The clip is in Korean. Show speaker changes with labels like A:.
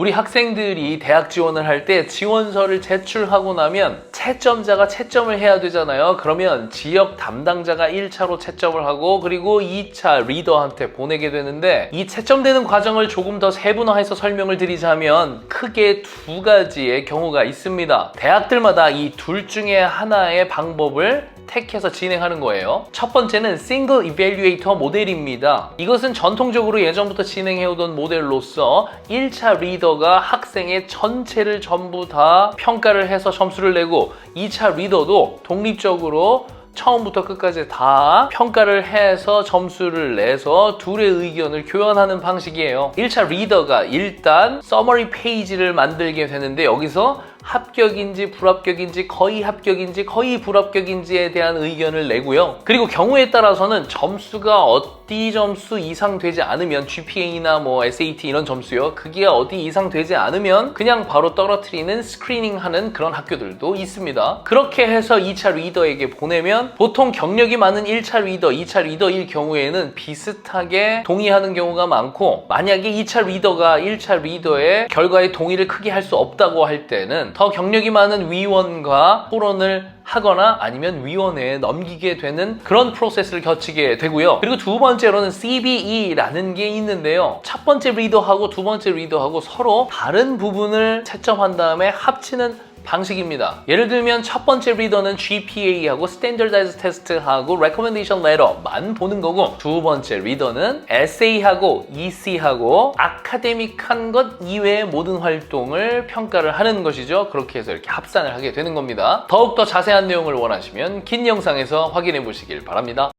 A: 우리 학생들이 대학 지원을 할 때 지원서를 제출하고 나면 채점자가 채점을 해야 되잖아요. 그러면 지역 담당자가 1차로 채점을 하고 그리고 2차 리더한테 보내게 되는데 이 채점되는 과정을 조금 더 세분화해서 설명을 드리자면 크게 두 가지의 경우가 있습니다. 대학들마다 이 둘 중에 하나의 방법을 택해서 진행하는 거예요. 첫 번째는 싱글 이벨리에이터 모델입니다. 이것은 전통적으로 예전부터 진행해오던 모델로서 1차 리더가 학생의 전체를 전부 다 평가를 해서 점수를 내고 2차 리더도 독립적으로 처음부터 끝까지 다 평가를 해서 점수를 내서 둘의 의견을 교환하는 방식이에요. 1차 리더가 일단 서머리 페이지를 만들게 되는데 여기서 합격인지 불합격인지 거의 합격인지 거의 불합격인지에 대한 의견을 내고요. 그리고 경우에 따라서는 점수가 어디 점수 이상 되지 않으면 GPA나 뭐 SAT 이런 점수요. 그게 어디 이상 되지 않으면 그냥 바로 떨어뜨리는 스크리닝 하는 그런 학교들도 있습니다. 그렇게 해서 2차 리더에게 보내면 보통 경력이 많은 1차 리더, 2차 리더일 경우에는 비슷하게 동의하는 경우가 많고 만약에 2차 리더가 1차 리더의 결과에 동의를 크게 할 수 없다고 할 때는 더 경력이 많은 위원과 토론을 하거나 아니면 위원회에 넘기게 되는 그런 프로세스를 거치게 되고요. 그리고 두 번째로는 CBE라는 게 있는데요. 첫 번째 리더하고 두 번째 리더하고 서로 다른 부분을 채점한 다음에 합치는 방식입니다. 예를 들면 첫 번째 리더는 GPA하고 Standardized Test하고 Recommendation Letter만 보는 거고 두 번째 리더는 Essay하고 EC하고 아카데믹한 것 이외의 모든 활동을 평가를 하는 것이죠. 그렇게 해서 이렇게 합산을 하게 되는 겁니다. 더욱더 자세한 내용을 원하시면 긴 영상에서 확인해 보시길 바랍니다.